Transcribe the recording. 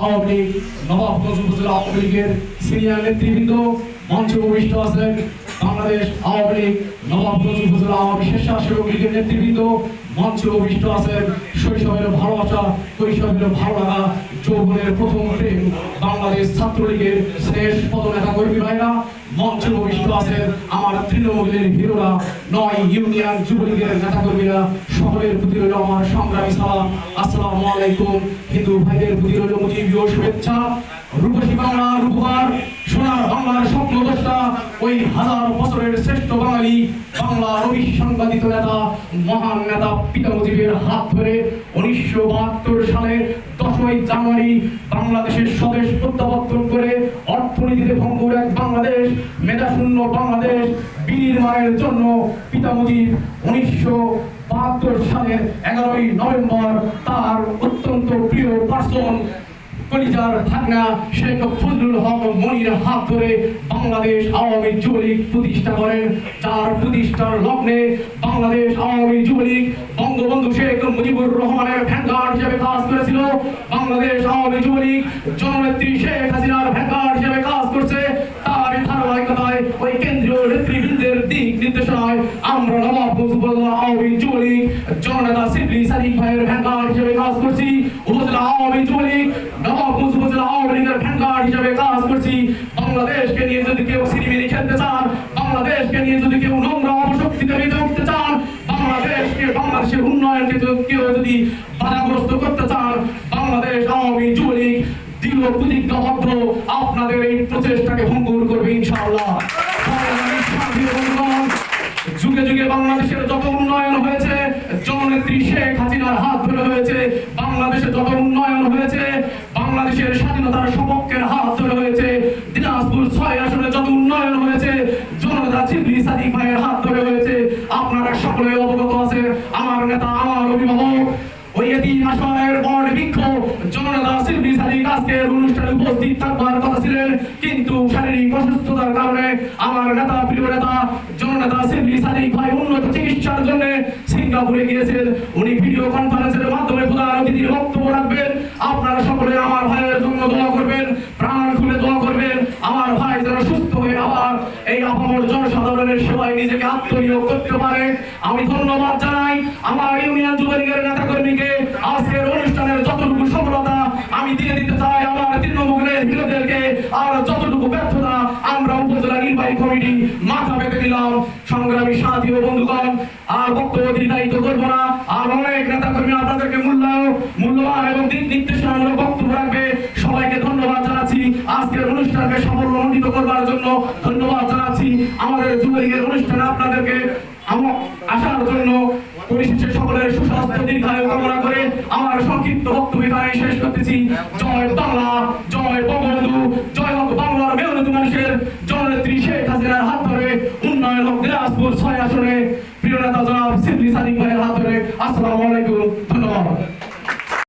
আওয়ামী লীগ নবাবগঞ্জ উপজেলা আওয়ামী সিনিয়র নেতৃবৃন্দ মঞ্চে উপবিষ্ট আছেন বাংলাদেশ আওয়ামী লীগ নবাবগঞ্জ উপজেলা আওয়ামী স্বেচ্ছাসেবক লীগের নেতৃবৃন্দ, মঞ্চে উপবিষ্ট আছেন শৈশবের ভালোবাসা কৈশোরের ভালো লাগা যৌবনের প্রথম প্রেম। বাংলাদেশ ছাত্রলীগের শেষ পদনেতা কর্মী ভাইরা, মঞ্চে উপবিষ্ট আছেন আমার তৃণমূলের হিরোরা, নয় ইউনিয়ন যুবলীগের নেতাকর্মীরা। সকলের প্রতি রইল আমার সংগ্রামী সালাম। আসসালামু আলাইকুম। হিন্দু ভাইদের প্রতি রইল মুজিবীয় শুভেচ্ছা। রূপসী বাংলা স্বপ্নদ্রষ্টা ওই হাজার বছরের শ্রেষ্ঠ বাঙালি বাংলার অবিসংবাদিত নেতা, মহান নেতা পিতা মুজিবের হাত ধরে উনিশশো বাহাত্তর সালের দশই জানুয়ারি বাংলাদেশের স্বদেশ প্রত্যাবর্তন করে অর্থনীতিতে ভঙ্গুর এক বাংলাদেশ, মেধাশূন্য বাংলাদেশ বিনির্মাণের জন্য পিতা মুজিব উনিশশো বাহাত্তর সালের এগারোই নভেম্বর তার অত্যন্ত কলিজার ভাগনা শেখ ফজলুল হক মনির হাত ধরে বাংলাদেশ আওয়ামী যুবলীগ প্রতিষ্ঠা করেন। যার প্রতিষ্ঠার লগ্নে বাংলাদেশ আওয়ামী যুবলীগ বঙ্গবন্ধু শেখ মুজিবুর রহমানের ভ্যানগার্ড হিসেবে কাজ করেছিল। বাংলাদেশ আওয়ামী যুবলীগ জননেত্রী শেখ হাসিনার ভ্যানগার্ড হিসেবে কাজ করছে। তার ধারাবাহিকতায় ওই কেন্দ্রীয় নেতৃবৃন্দের দিক নির্দেশনায় আমরা নবাবগঞ্জ উপজেলা আওয়ামী যুবলীগ জননেতা সিদ্দিক সাদিক ভাইয়ের ভ্যানগার্ড হিসেবে কাজ করছি। উপজেলা আওয়ামী যুবলীগ নবাবগঞ্জ উপজেলা আওয়ামী লীগের ভ্যানগার্ড হিসেবে কাজ করছি। বাংলাদেশকে নিয়ে যদি কেউ সিনেমিনি খেলতে চান, বাংলাদেশকে নিয়ে যদি কেউ নোংরা অপশক্তিতে মেতে উঠতে চান, বাংলাদেশকে বাংলাদেশের উন্নয়নকে কেউ যদি বাধাগ্রস্ত করতে চান, বাংলাদেশ আওয়ামী যুবলীগ দৃঢ় প্রতিজ্ঞাবদ্ধ আপনাদের এই প্রচেষ্টাকে ভঙ্গুর করবে ইনশাআল্লাহ। যুগে যুগে বাংলাদেশের যত উন্নয়ন হয়েছে, জননেত্রী শেখ হাসিনার হাত ধরে হয়েছে। বাংলাদেশে যত উন্নয়ন হয়েছে, বাংলাদেশের স্বাধীনতার সপক্ষের হাত জননেতা চিবলি সাদিক ভাইয়ের হাত ধরে হয়েছে আপনারা সকলে অবগত আছে আমার নেতা, আমার অভিভাবক, ওই এতিম আশয়ের বড় বৃক্ষ জননেতা শিল্পী সাদিক আজকের অনুষ্ঠানে উপস্থিত থাকবার কথা ছিলেন, কিন্তু শারীরিক অসুস্থতার কারণে আমার নেতা, প্রিয় নেতা, জননেতা শিল্পী সাদিক ভাই উন্নত চিকিৎসার জন্য সিঙ্গাপুরে গিয়েছেন। উনি ভিডিও কনফারেন্সের মাধ্যমে প্রধান অতিথির বক্তব্য রাখবেন। আপনারা সকলে আমার ভাইয়ের জন্য দোয়া করবেন প্রাণ খুলে দোয়া করবেন আমার ভাই যেন সুস্থ হয়ে আবার এই আপামর সেবায় নিজেকে আত্মনিয়োগ করতে পারে। আমি ধন্যবাদ জানাই আমার ইউনিয়ন যুবলীগের নেতা কর্মীকে আজকের অনুষ্ঠানের যতটুকু সফলতা আমি দিয়ে দিতে চাই আমার তৃণমূলের হিরোদেরকে আর যতটুকু ব্যর্থতা আমরা উপজেলা নির্বাহী কমিটি মাথা পেতে দিলাম। সংগ্রামী সাথী ও বন্ধুগণ, আর বক্তব্য দীর্ঘায়িত করব না। আর অনেক নেতা কর্মী আপনাদেরকে মূল্যায়ন মূল্যবান এবং দিক নির্দেশনামূলক বক্তব্য রাখবে। অনুষ্ঠানটাকে সাফল্যমণ্ডিত করবার জন্য ধন্যবাদ জানাচ্ছি। আমাদের যুবলীগের অনুষ্ঠানে আপনাদেরকে আসার জন্য পরিশেষে সকলের সুস্বাস্থ্য দীর্ঘায়ু কামনা করে আমার সংক্ষিপ্ত বক্তব্য এখানে শেষ করতেছি। জয় বাংলা, জয় বঙ্গবন্ধু, জয় হোক বাংলার মেহনত মানুষের। জননেত্রী শেখ হাসিনার হাত ধরে উন্নয়ন হোক দিনাজপুর ছয় আসনে। প্রিয় নেতা জনাব সিদ্দিক সাদিক ভাইয়ের হাত ধরে। আসসালামু আলাইকুম। ধন্যবাদ।